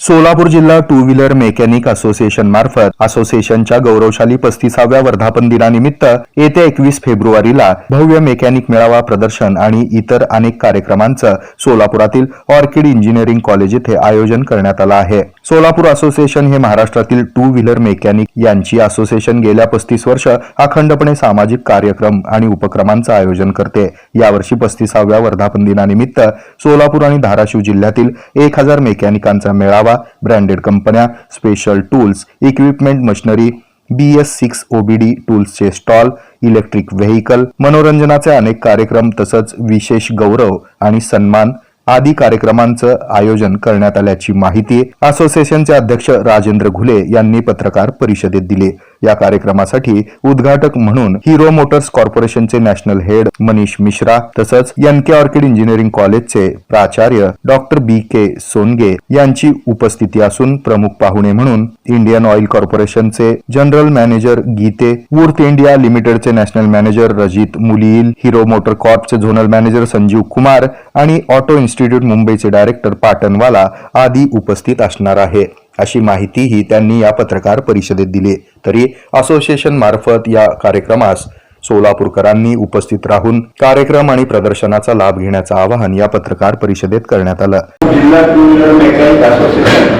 सोलापूर जिल्हा two wheeler mechanic association मार्फत असोसिएशनच्या गौरवशाली पस्तीसाव्या वर्धापन दिनानिमित्त येत्या एकवीस फेब्रुवारीला भव्य मेकॅनिक मेळावा प्रदर्शन आणि इतर अनेक कार्यक्रमांचं सोलापुरातील ऑर्किड इंजिनिअरिंग कॉलेज येथे आयोजन करण्यात आलं आहे. सोलापूर असोसिएशन हे महाराष्ट्रातील टू व्हीलर मेकॅनिक यांची असोसिएशन गेल्या पस्तीस वर्ष अखंडपणे सामाजिक कार्यक्रम आणि उपक्रमांचं आयोजन करते. यावर्षी पस्तीसाव्या वर्धापन दिनानिमित्त सोलापूर आणि धाराशिव जिल्ह्यातील एक हजार मेकॅनिकांचा मेळावा ब्रँडेड कंपन्या special tools equipment machinery B S six OBD टूल्सचे stall electric vehicle मनोरंजनाचे अनेक कार्यक्रम तसंच विशेष गौरव आणि सन्मान आदी कार्यक्रमांचं आयोजन करण्यात आल्याची माहिती असोसिएशनचे अध्यक्ष राजेंद्र घुले यांनी पत्रकार परिषदेत दिली. या कार्यक्रमासाठी उद्घाटक म्हणून हिरो मोटर्स कॉर्पोरेशनचे नॅशनल हेड मनीष मिश्रा तसंच एनके ऑर्किड इंजिनिअरिंग कॉलेजचे प्राचार्य डॉक्टर बी के सोनगे यांची उपस्थिती असून प्रमुख पाहुणे म्हणून इंडियन ऑइल कॉर्पोरेशनचे general manager Gite Wurth India लिमिटेडचे national manager Rajit Mulil Hero motor कॉर्पचे zonal manager Sanjeev Kumar आणि ऑटो इन्स्टिट्यूट मुंबईचे डायरेक्टर पाटणवाला आदी उपस्थित असणार आहे. अशी माहितीही त्यांनी या पत्रकार परिषदेत दिली. तरी असोसिएशन मार्फत या कार्यक्रमास सोलापूरकरांनी उपस्थित राहून कार्यक्रम आणि प्रदर्शनाचा लाभ घेण्याचं आवाहन या पत्रकार परिषदेत करण्यात आलं. जिल्हा टू व्हीलर मेकॅनिक असोसिएशन.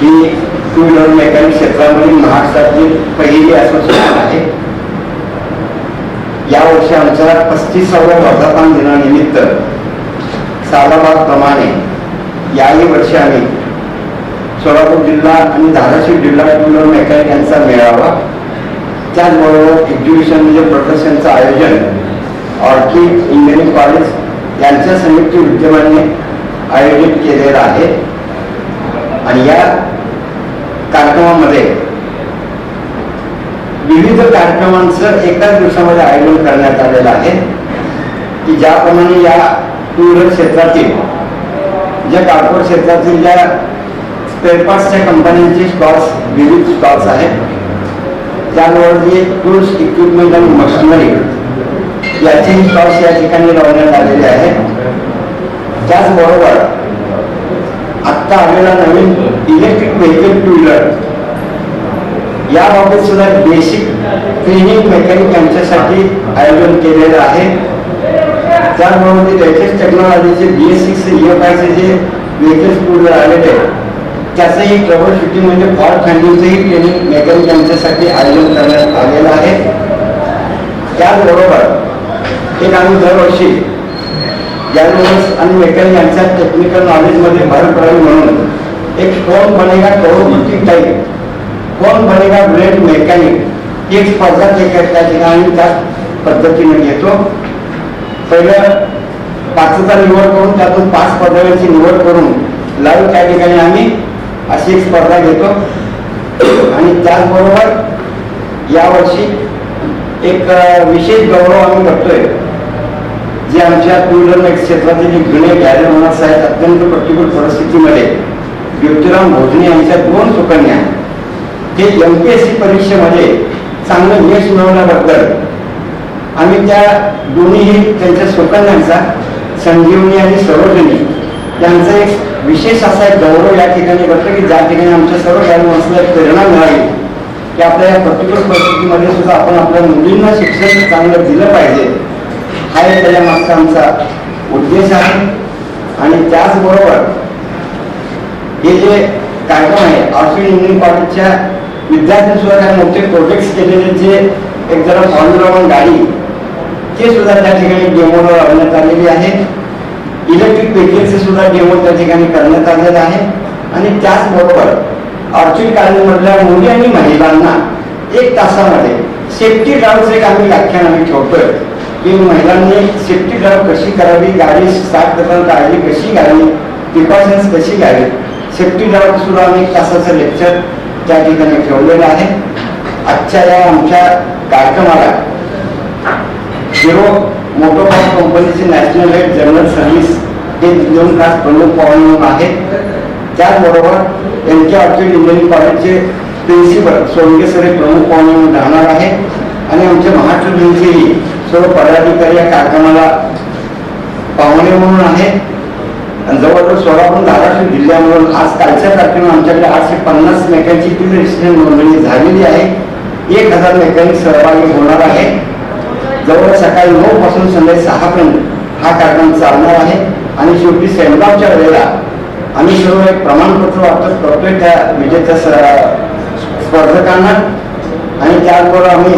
ही टू व्हीलर मेकॅनिक क्षेत्रामधील महाराष्ट्रातील पहिली असोसिएशन आहे. या वर्षी आमच्या पस्तीसाव्या वर्धापन दिनानिमित्त सालाबादप्रमाणे याही वर्षी आम्ही सोलापूर जिल्हा आणि धाराशिव जिल्हा टू मेकॅनिक यांचा मेळावा. त्याचबरोबर एक्झिबिशन म्हणजे प्रदर्शनचं आयोजन. ऑर्किड इंजिनिअरिंग कॉलेज यांच्या संयुक्त विद्यमाने आयोजित केलेलं आहे. आणि या कार्यक्रमामध्ये विविध कार्यक्रमांचं एकाच दिवसामध्ये आयोजन करण्यात आलेलं आहे. की ज्याप्रमाणे या टू व्हीलर क्षेत्रातील ज्या कॉर्पोरेट क्षेत्रातील ज्या पेपर्सच्या कंपन्यांचे स्टॉल्स विविध स्टॉल्स आहेत. त्यावर जे टूल्स इक्विपमेंट आणि मशिनरी याचे स्टॉल्स या ठिकाणी लावण्यात आलेले आहेत. त्याचबरोबर आत्ता आलेला नवीन इलेक्ट्रिक व्हेकल टू व्हीलर याबाबत सुद्धा बेसिक ट्रेनिंग मेकॅनिक यांच्यासाठी आयोजन केलेलं आहे. त्याचबरोबर latest टेक्नॉलॉजीचे B S six E F आयचे जे व्हेकल्स टू व्हीलर आलेले आहेत त्याचंही ट्रबल शूटिंग म्हणजे फॉल्ट फॅमिलीचंही ट्रेनिंग मेकॅनिक यांच्यासाठी आयोजन करण्यात आलेलं आहे. त्याचबरोबर एक आम्ही दरवर्षी यावेळेस आणि मेकॅनिक यांच्या टेक्निकल नॉलेजमध्ये भर पडावी म्हणून एक कोण बनेगा करोडपती टाईप कोण बनेगा ग्रेट मेकॅनिक ही एक स्पर्धा ते त्या ठिकाणी त्या पद्धतीने घेतो. पहिलं पाचचा निवड करून त्यातून पाच पदव्यांची निवड करून लाईव्ह त्या ठिकाणी आम्ही अशी एक स्पर्धा घेतो. आणि त्याचबरोबर यावर्षी एक विशेष गौरव आम्ही करतोय जे आमच्या टू व्हीलर क्षेत्रातील जे जुने गॅरे माणस आहेत अत्यंत प्रतिकूल परिस्थितीमध्ये ज्योतिराम भोजने यांच्या दोन सुकन्या ते एम पी एस सी परीक्षेमध्ये चांगलं यश मिळवण्याबद्दल आम्ही त्या दोन्हीही त्यांच्या सुकन्यांचा संजीवनी आणि सरोजनी त्यांचं एक विशेष असा एक गौरव या ठिकाणी वाटतं की ज्या ठिकाणी आमच्या सर्व गॅरे माणसाला एक प्रेरणा मिळाली की आपल्या या प्रतिकूल परिस्थितीमध्ये सुद्धा आपण आपल्या मुलींना शिक्षण चांगलं दिलं पाहिजे. हा एक त्याच्या मागचा आमचा उद्देश आहे. आणि त्याचबरोबर हे जे कार्यक्रम आहे ऑर्किड इंजिनिअरिंग कॉलेजच्या विद्यार्थ्यांनी सुद्धा काही मोठे प्रोजेक्ट्स केलेले जे एक जरा फॉर्म्युला वन गाडी ते सुद्धा त्या ठिकाणी डेमोला लावण्यात आलेली आहे. इलेक्ट्रिक व्हेकलचे सुद्धा डेमो त्या ठिकाणी करण्यात आलेला आहे. आणि त्याचबरोबर ऑर्चिड कॉलेजमधल्या मुली आणि महिलांना एक तासामध्ये सेफ्टी ड्राईव्हचं एक आम्ही व्याख्यान आम्ही ठेवतोय की महिलांनी सेफ्टी ड्राईव्ह कशी करावी गाडी स्टार्ट करताना काळजी कशी घ्यावी प्रिकॉशन्स कशी घ्यावी सेफ्टी ड्राईव्ह सुद्धा आम्ही एक तासाचं लेक्चर त्या ठिकाणी ठेवलेलं आहे. आजच्या या आमच्या कार्यक्रमाला हिरो मोटोकॉप कंपनीचे नॅशनल हेड जनरल सर्व्हिस हे दोन खास प्रमुख पाहुणे आहेत. त्याचबरोबर एम के ऑर्किड इंजिनिअरिंग कॉलेजचे प्रिन्सिपल सोनगे सर हे प्रमुख पाहुणे म्हणून राहणार आहे आणि आमचे महाराष्ट्र बँकेही सर्व पदाधिकारी या कार्यक्रमाला पाहुणे म्हणून आहेत. आणि जवळजवळ सोलापूर धाराशिव जिल्ह्यामधून आज कालच्या तारखेला आमच्याकडे आठशे पन्नास मेकॅनिकची तीन रजिस्ट्रेशन नोंदणी झालेली आहे. एक हजार मेकॅनिक सहभागी होणार आहे. जवळ सकाळी नऊ पासून संध्याकाळी सहापर्यंत हा कार्यक्रम चालणार आहे. आणि शेवटी सेंडॉपच्या वेळेला आम्ही सर्व एक प्रमाणपत्र वाटप करतोय त्या विजेत्या स- स्पर्धकांना. आणि त्याचबरोबर आम्ही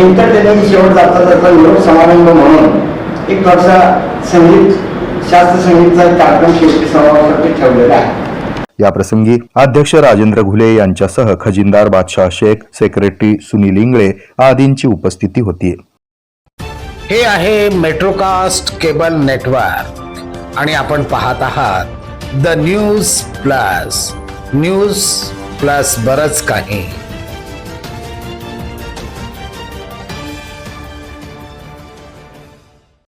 एंटरटेनिंग शेवट जाता जाता निरोप समारंभ म्हणून एक थोडासा संगीत शास्त्र संगीतचा एक कार्यक्रम शेवटी समारंभासाठी ठेवलेला आहे. याप्रसंगी अध्यक्ष राजेंद्र घुले यांच्यासह खजिनदार बादशाह शेख सेक्रेटरी सुनील इंगळे आदींची उपस्थिती होती. हे आहे मेट्रोकास्ट केबल नेटवर्क. आणि आपण पाहत आहात the news plus. News plus बरच काही.